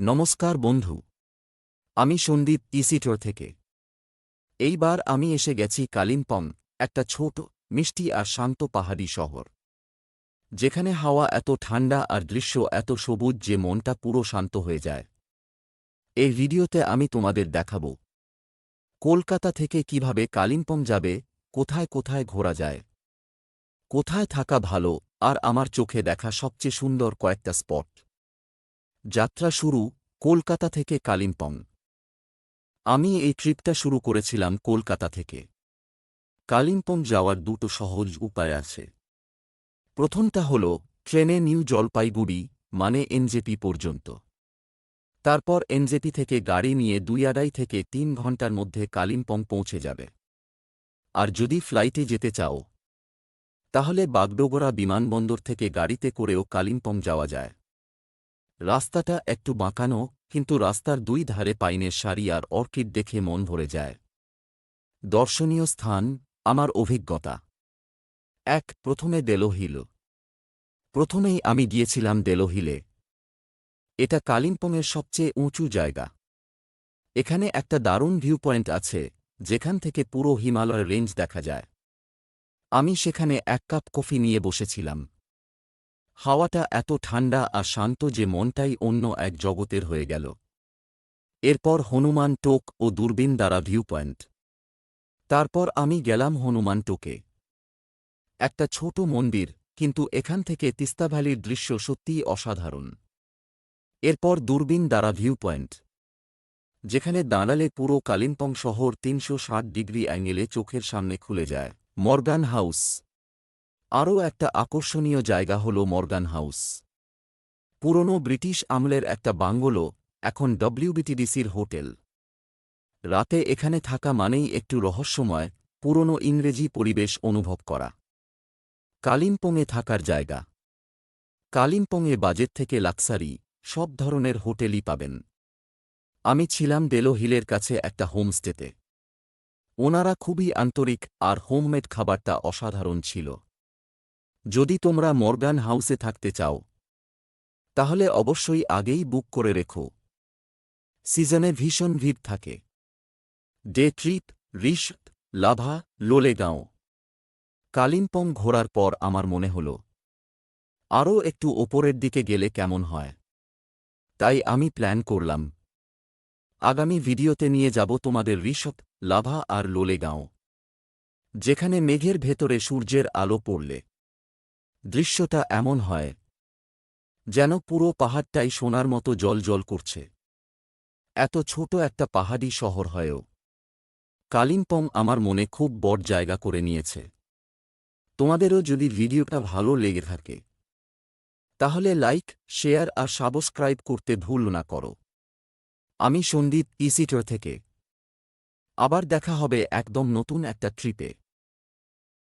নমস্কার বন্ধু। আমি সন্দীপ ইসিটোর থেকে। এইবার আমি এসে গেছি কালিম্পং, একটা ছোট, মিষ্টি আর শান্ত পাহাড়ি শহর। যেখানে হাওয়া এত ঠান্ডা আর দৃশ্য এত সবুজ যে মনটা পুরো শান্ত হয়ে যায়। এই ভিডিওতে আমি তোমাদের দেখাব। কলকাতা থেকে কীভাবে কালিম্পং যাবে, কোথায় কোথায় ঘোরা যায়। কোথায় থাকা ভালো, আর আমার চোখে দেখা সবচেয়ে সুন্দর কয়েকটা স্পট। যাত্রা শুরু কলকাতা থেকে কালিম্পং। আমি এই ট্রিপটা শুরু করেছিলাম কলকাতা থেকে। কালিম্পং যাওয়ার দুটো সহজ উপায় আছে। প্রথমটা হল, ট্রেনে নিউ জলপাইগুড়ি মানে এনজেপি পর্যন্ত। তারপর এনজেপি থেকে গাড়ি নিয়ে দুই আড়াই থেকে তিন ঘণ্টার মধ্যে কালিম্পং পৌঁছে যাবে। আর যদি ফ্লাইটে যেতে চাও, তাহলে বাগডোগরা বিমানবন্দর থেকে গাড়িতে করেও কালিম্পং যাওয়া যায়। রাস্তাটা একটু বাঁকানো, কিন্তু রাস্তার দুই ধারে পাইনের সারি আর অর্কিড দেখে মন ভরে যায়। দর্শনীয় স্থান, আমার অভিজ্ঞতা। এক, প্রথমে দেলোহিল। প্রথমেই আমি গিয়েছিলাম দেলোহিলে। এটা কালিম্পংয়ের সবচেয়ে উঁচু জায়গা। এখানে একটা দারুণ ভিউ পয়েন্ট আছে, যেখান থেকে পুরো হিমালয় রেঞ্জ দেখা যায়। আমি সেখানে এক কাপ কফি নিয়ে বসেছিলাম। হাওয়াটা এত ঠান্ডা আর শান্ত যে মনটাই অন্য এক জগতের হয়ে গেল। এরপর হনুমান টোক ও দূরবীন দ্বারা ভিউ পয়েন্ট তারপর আমি গেলাম হনুমান টোকে। একটা ছোট মন্দির, কিন্তু এখান থেকে তিস্তা ভ্যালির দৃশ্য সত্যিই অসাধারণ। এরপর দূরবীন দ্বারা ভিউ পয়েন্ট যেখানে দাঁড়ালে পুরো কালিম্পং শহর তিনশো ডিগ্রি অ্যাঙ্গেলে চোখের সামনে খুলে যায়। Morgan House. আরও একটা আকর্ষণীয় জায়গা হল মর্গান হাউস। পুরনো ব্রিটিশ আমলের একটা বাংলো এখন ডব্লিউবিটিডিসির হোটেল। রাতে এখানে থাকা মানেই একটু রহস্যময়, পুরনো ইংরেজি পরিবেশ অনুভব করা। কালিম্পংয়ে থাকার জায়গা। কালিম্পংয়ে বাজেট থেকে লাক্সারি, সব ধরনের হোটেলই পাবেন। আমি ছিলাম ডেলো হিলের কাছে একটা হোমস্টেতে। ওনারা খুবই আন্তরিক আর হোমমেড খাবারটা অসাধারণ ছিল। যদি তোমরা মর্গান হাউসে থাকতে চাও, তাহলে অবশ্যই আগেই বুক করে রেখো। সিজনে ভীষণ ভিড় থাকে। ডে ট্রিপ রিশ লাভা, লোলেগাঁও। কালিম্পং ঘোরার পর আমার মনে হল, আরও একটু ওপরের দিকে গেলে কেমন হয়? তাই আমি প্ল্যান করলাম, আগামী ভিডিওতে নিয়ে যাব তোমাদের ঋষভ লাভা আর লোলেগাঁও, যেখানে মেঘের ভেতরে সূর্যের আলো পড়লে। দৃশ্যটা এমন হয়, যেন পুরো পাহাড়টাই সোনার মতো জল জল করছে। এত ছোট একটা পাহাড়ি শহর হয়েও। কালিম্পং আমার মনে খুব বড় জায়গা করে নিয়েছে। তোমাদেরও যদি ভিডিওটা ভালো লেগে থাকে, তাহলে লাইক, শেয়ার আর সাবস্ক্রাইব করতে ভুল না করো। আমি সন্দীপ, ইসিটর থেকে। আবার দেখা হবে একদম নতুন একটা ট্রিপে।